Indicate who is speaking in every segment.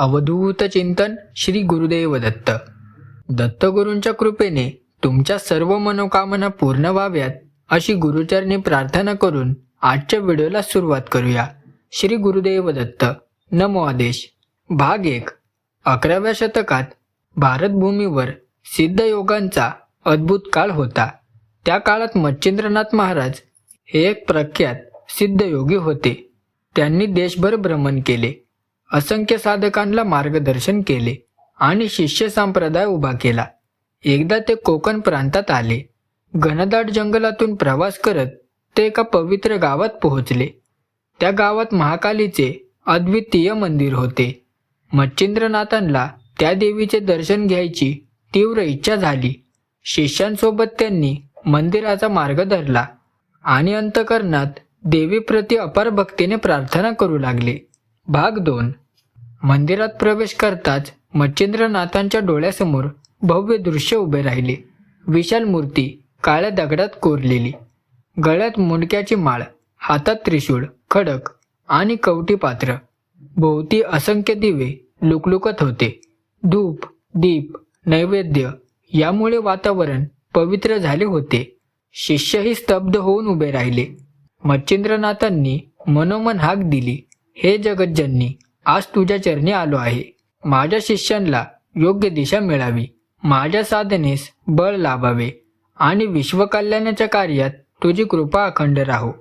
Speaker 1: अवधूत चिंतन श्री गुरुदेव दत्त. दत्तगुरूंच्या कृपेने तुमच्या सर्व मनोकामना पूर्ण व्हाव्यात अशी गुरुचरणी प्रार्थना करून आजच्या व्हिडिओला सुरुवात करूया. श्री गुरुदेव दत्त. नमो आदेश. भाग एक. अकराव्या शतकात भारतभूमीवर सिद्ध योगांचा अद्भुत काळ होता. त्या काळात मच्छिंद्रनाथ महाराज हे एक प्रख्यात सिद्ध योगी होते. त्यांनी देशभर भ्रमण केले. असंख्य साधकांना मार्गदर्शन केले आणि शिष्य संप्रदाय उभा केला. एकदा ते कोकण प्रांतात आले. घनदाट जंगलातून प्रवास करत ते एका पवित्र गावात पोहोचले. त्या गावात महाकालीचे अद्वितीय मंदिर होते. मच्छिंद्रनाथांना त्या देवीचे दर्शन घ्यायची तीव्र इच्छा झाली. शिष्यांसोबत त्यांनी मंदिराचा मार्ग धरला आणि अंतकरणात देवीप्रती अपार भक्तीने प्रार्थना करू लागले. भाग दोन. मंदिरात प्रवेश करताच मच्छिंद्रनाथांच्या डोळ्यासमोर भव्य दृश्य उभे राहिले. विशाल मूर्ती काळ्या दगडात कोरलेली. गळ्यात मुंडक्याची माळ हातात त्रिशूळ खडक आणि कवटी पात्र. भोवती असंख्य दिवे लुकलुकत होते. धूप दीप नैवेद्य यामुळे वातावरण पवित्र झाले होते. शिष्यही स्तब्ध होऊन उभे राहिले. मच्छिंद्रनाथांनी मनोमन हाक दिली. हे जगज्जननी आज तुझ्या चरणी आलो आहे. माझ्या शिष्यांना योग्य दिशा मिळावी. माझ्या साधनेस बळ लाभावे आणि विश्वकल्याणाच्या कार्यात तुझी कृपा अखंड राहो.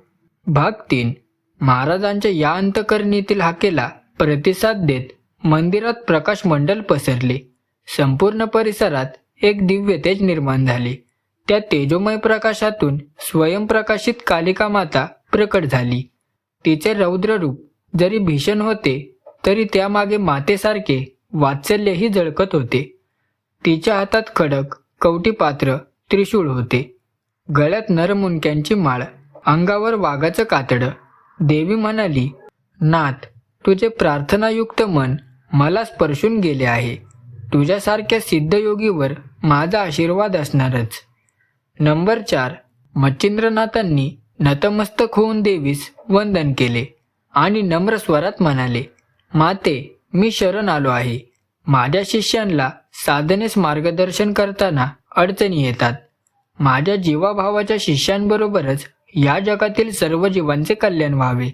Speaker 1: भाग तीन. महाराजांच्या या अंतकरणीतील हाकेला प्रतिसाद देत मंदिरात प्रकाश मंडल पसरले. संपूर्ण परिसरात एक दिव्य तेज निर्माण झाले. त्या तेजोमय प्रकाशातून स्वयंप्रकाशित कालिका माता प्रकट झाली. तिचे रौद्र रूप जरी भीषण होते तरी त्यामागे मातेसारखे वात्सल्यही झळकत होते. तिच्या हातात खडक कवटी पात्र त्रिशूळ होते. गळ्यात नरमुनक्यांची माळ अंगावर वाघाचं कातडं. देवी म्हणाली नाथ तुझे प्रार्थनायुक्त मन मला स्पर्शून गेले आहे. तुझ्यासारख्या सिद्धयोगीवर माझा आशीर्वाद असणारच. नंबर चार मच्छिंद्रनाथांनी नतमस्तक होऊन देवीस वंदन केले आणि नम्र स्वरात म्हणाले माते मी शरण आलो आहे. माझ्या शिष्यांना साधनेस मार्गदर्शन करताना अडचणी येतात. माझ्या जीवाभावाच्या शिष्यांबरोबरच या जगातील सर्व जीवांचे कल्याण व्हावे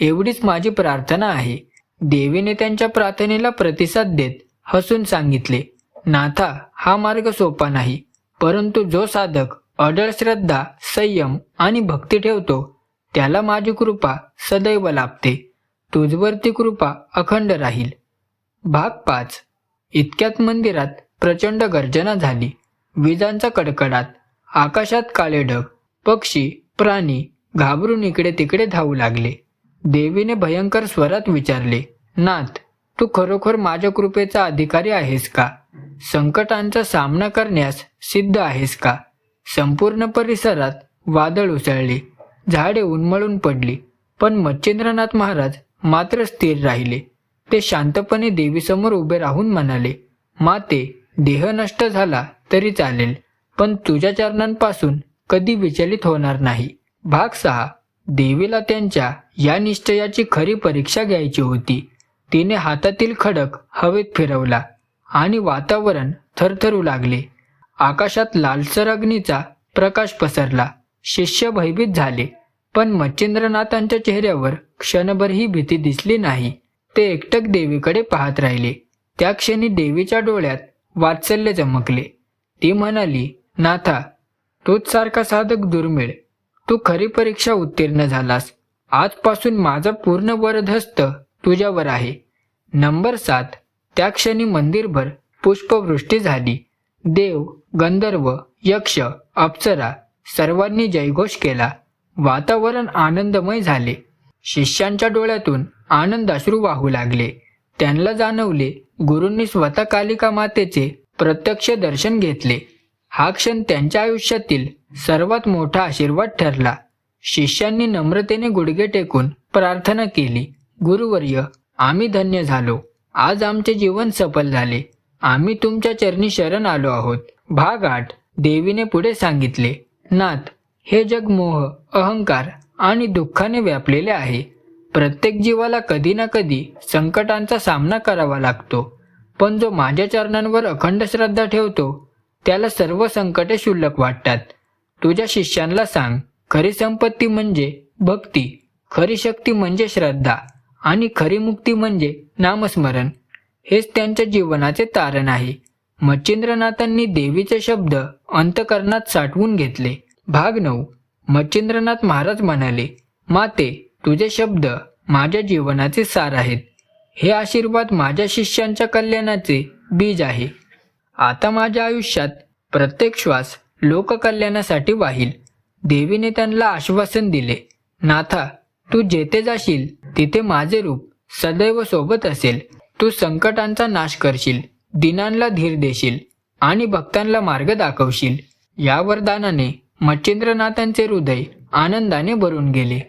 Speaker 1: एवढीच माझी प्रार्थना आहे. देवीने त्यांच्या प्रार्थनेला प्रतिसाद देत हसून सांगितले नाथा हा मार्ग सोपा नाही परंतु जो साधक अडळ श्रद्धा संयम आणि भक्ती ठेवतो त्याला माझी कृपा सदैव लाभते. तुझवरती कृपा अखंड राहील. भाग पाच. इतक्यात मंदिरात प्रचंड गर्जना झाली. विजांचा कडकडाट. आकाशात काळे ढग. पक्षी प्राणी घाबरून इकडे तिकडे धावू लागले. देवीने भयंकर स्वरात विचारले नाथ तू खरोखर माझ्या कृपेचा अधिकारी आहेस का? संकटांचा सामना करण्यास सिद्ध आहेस का? संपूर्ण परिसरात वादळ उसळले. झाडे उन्मळून पडली. पण मच्छिंद्रनाथ महाराज मात्र स्थिर राहिले. ते शांतपणे देवीसमोर उभे राहून म्हणाले माते देह नष्ट झाला तरी चालेल पण तुझ्या चरणांपासून कधी विचलित होणार नाही. भाग सहा. देवीला त्यांच्या या निश्चयाची खरी परीक्षा घ्यायची होती. तिने हातातील खडक हवेत फिरवला आणि वातावरण थरथरू लागले. आकाशात लालसर अग्नीचा प्रकाश पसरला. शिष्य भयभीत झाले. पण मच्छिंद्रनाथांच्या चेहऱ्यावर क्षणभरही भीती दिसली नाही. ते एकटक देवीकडे पाहत राहिले. त्या क्षणी देवीच्या डोळ्यात वात्सल्य चमकले. ती म्हणाली नाथा तूच सारखा साधक दुर्मिळ. तू खरी परीक्षा उत्तीर्ण झालास. आजपासून माझा पूर्ण वरधस्त तुझ्यावर आहे. नंबर सात त्या क्षणी मंदिरभर पुष्पवृष्टी झाली. देव गंधर्व यक्ष अप्सरा सर्वांनी जयघोष केला. वातावरण आनंदमय झाले. शिष्यांच्या डोळ्यातून आनंद अश्रू वाहू लागले. त्यांना जाणवले गुरूंनी स्वतः कालिका मातेचे प्रत्यक्ष दर्शन घेतले. हा क्षण त्यांच्या आयुष्यातील सर्वात मोठा आशीर्वाद ठरला. शिष्यांनी नम्रतेने गुडघे टेकून प्रार्थना केली गुरुवर्य आम्ही धन्य झालो. आज आमचे जीवन सफल झाले. आम्ही तुमच्या चरणी शरण आलो आहोत. भाग आठ. देवीने पुढे सांगितले नाथ हे जग मोह अहंकार आणि दुःखाने व्यापलेले आहे. प्रत्येक जीवाला कधी ना कधी संकटांचा सामना करावा लागतो. पण जो माझ्या चरणांवर अखंड श्रद्धा ठेवतो त्याला सर्व संकटे क्षुल्लक वाटतात. तुझ्या शिष्यांना सांग खरी संपत्ती म्हणजे भक्ती खरी शक्ती म्हणजे श्रद्धा आणि खरी मुक्ती म्हणजे नामस्मरण. हेच त्यांच्या जीवनाचे तारण आहे. मच्छिंद्रनाथांनी देवीचे शब्द अंतकरणात साठवून घेतले. भाग नऊ. मच्छिंद्रनाथ महाराज म्हणाले माते तुझे शब्द माझ्या जीवनाचे सार आहेत. हे आशीर्वाद माझ्या शिष्यांच्या कल्याणाचे बीज आहे. आता माझ्या आयुष्यात प्रत्येक श्वास लोककल्याणासाठी वाहील. देवीने त्यांना आश्वासन दिले नाथा तू जेथे जाशील तिथे माझे रूप सदैव सोबत असेल. तू संकटांचा नाश करशील दिनांना धीर देशील आणि भक्तांना मार्ग दाखवशील. या वरदानाने मच्छिंद्रनाथांचे हृदय आनंदाने भरून गेले.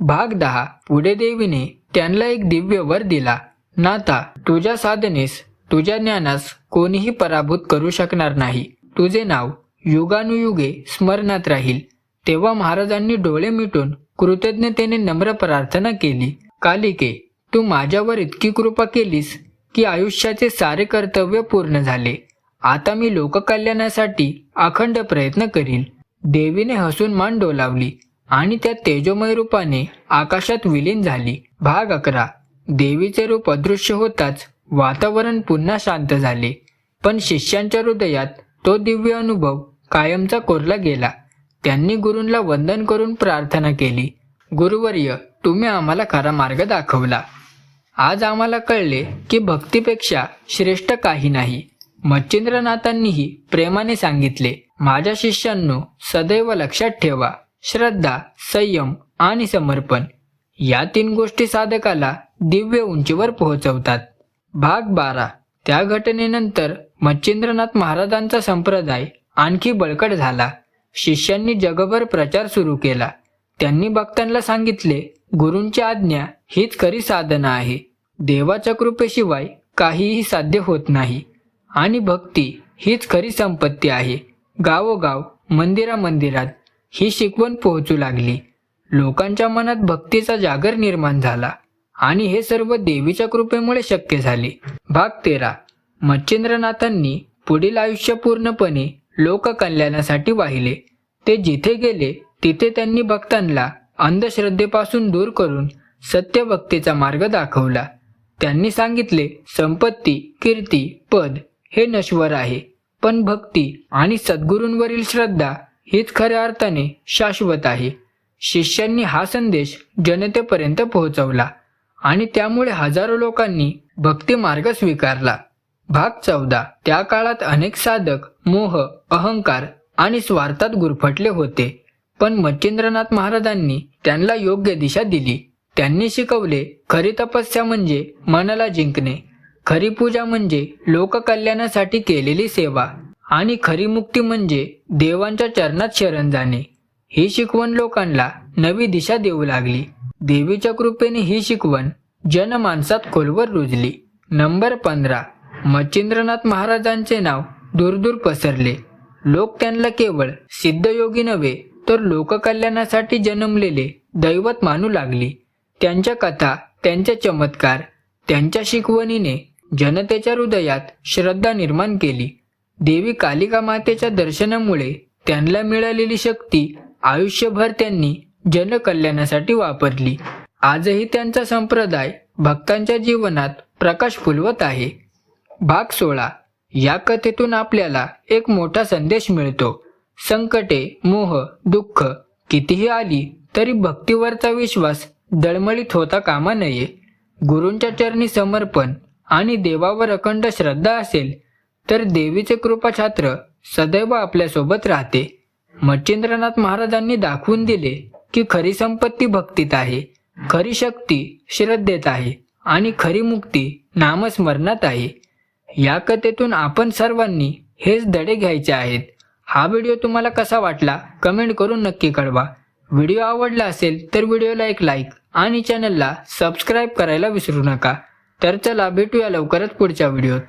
Speaker 1: भाग दहा. पुढे देवीने त्यांना एक दिव्य वर दिला. नाता तुझ्या साधनेस तुझ्या ज्ञानास कोणीही पराभूत करू शकणार नाही. तुझे नाव युगानुयुगे स्मरणात राहील. तेव्हा महाराजांनी डोळे मिटून कृतज्ञतेने नम्र प्रार्थना केली. कालिके तू माझ्यावर इतकी कृपा केलीस की आयुष्याचे सारे कर्तव्य पूर्ण झाले. आता मी लोककल्याणासाठी अखंड प्रयत्न करील देवीने हसून मान डोलावली आणि त्या तेजोमय रूपाने आकाशात विलीन झाली. भाग अकरा. देवीचे रूप अदृश्य होताच वातावरण पुन्हा शांत झाले. पण शिष्यांच्या हृदयात तो दिव्य अनुभव कायमचा कोरला गेला. त्यांनी गुरूंना वंदन करून प्रार्थना केली. गुरुवर्य तुम्ही आम्हाला खरा मार्ग दाखवला. आज आम्हाला कळले की भक्तीपेक्षा श्रेष्ठ काही नाही. मच्छिंद्रनाथांनीही प्रेमाने सांगितले माझ्या शिष्यांनो सदैव लक्षात ठेवा. श्रद्धा संयम आणि समर्पण या तीन गोष्टी साधकाला दिव्य उंचीवर पोहोचवतात. भाग बारा. त्या घटनेनंतर मच्छिंद्रनाथ महाराजांचा संप्रदाय आणखी बळकट झाला. शिष्यांनी जगभर प्रचार सुरू केला. त्यांनी भक्तांना सांगितले गुरूंची आज्ञा हीच खरी साधना आहे. देवाच्या कृपेशिवाय काहीही साध्य होत नाही. आणि भक्ती हीच खरी संपत्ती आहे. गावोगाव मंदिरा मंदिरात ही शिकवण पोहोचू लागली. लोकांच्या मनात भक्तीचा जागर निर्माण झाला आणि हे सर्व देवीच्या कृपेमुळे शक्य झाले. भाग तेरा. मच्छिंद्रनाथांनी पुढील आयुष्य पूर्णपणे लोककल्याणासाठी वाहिले. ते जिथे गेले तिथे त्यांनी भक्तांना अंधश्रद्धेपासून दूर करून सत्यभक्तीचा मार्ग दाखवला. त्यांनी सांगितले संपत्ती कीर्ती पद हे नश्वर आहे. पण भक्ती आणि सद्गुरूंवरील श्रद्धा हीच खऱ्या अर्थाने शाश्वत आहे. शिष्यांनी हा संदेश जनतेपर्यंत पोहोचवला आणि त्यामुळे हजारो लोकांनी भक्ती मार्ग स्वीकारला. भाग चौदा. त्या काळात अनेक साधक मोह अहंकार आणि स्वार्थात गुरफटले होते. पण मच्छिंद्रनाथ महाराजांनी त्यांना योग्य दिशा दिली. त्यांनी शिकवले खरी तपस्या म्हणजे मनाला जिंकणे. खरी पूजा म्हणजे लोककल्याणासाठी केलेली सेवा आणि खरी मुक्ती म्हणजे देवांच्या चरणात शरण जाणे. ही शिकवण लोकांना नवी दिशा देऊ लागली. देवीच्या कृपेने ही शिकवण जनमानसात खोलवर रुजली. नंबर पंधरा. मच्छिंद्रनाथ महाराजांचे नाव दूरदूर पसरले. लोक त्यांना केवळ सिद्धयोगी नव्हे तर लोककल्याणासाठी जन्मलेले दैवत मानू लागली. त्यांच्या कथा त्यांचे चमत्कार त्यांच्या शिकवणीने जनतेच्या हृदयात श्रद्धा निर्माण केली. देवी कालिका मातेच्या दर्शनामुळे त्यांना मिळालेली शक्ती आयुष्यभर त्यांनी जनकल्याणासाठी वापरली. आजही त्यांचा संप्रदाय भक्तांच्या जीवनात प्रकाश फुलवत आहे. भाग सोळा. या कथेतून आपल्याला एक मोठा संदेश मिळतो. संकटे मोह दुःख कितीही आली तरी भक्तीवरचा विश्वास दळमळीत होता कामा नये. गुरूंच्या चरणी समर्पण आणि देवावर अखंड श्रद्धा असेल तर देवीचे कृपाछात्र सदैव आपल्यासोबत राहते. मच्छिंद्रनाथ महाराजांनी दाखवून दिले की खरी संपत्ती भक्तीत आहे खरी शक्ती श्रद्धेत आहे आणि खरी मुक्ती नामस्मरणात आहे. या कथेतून आपण सर्वांनी हेच धडे घ्यायचे आहेत. हा व्हिडिओ तुम्हाला कसा वाटला कमेंट करून नक्की कळवा. व्हिडिओ आवडला असेल तर व्हिडिओला एक लाईक आणि चॅनलला सबस्क्राईब करायला विसरू नका. तर चला भेटूया लवकरच पुढच्या व्हिडिओत.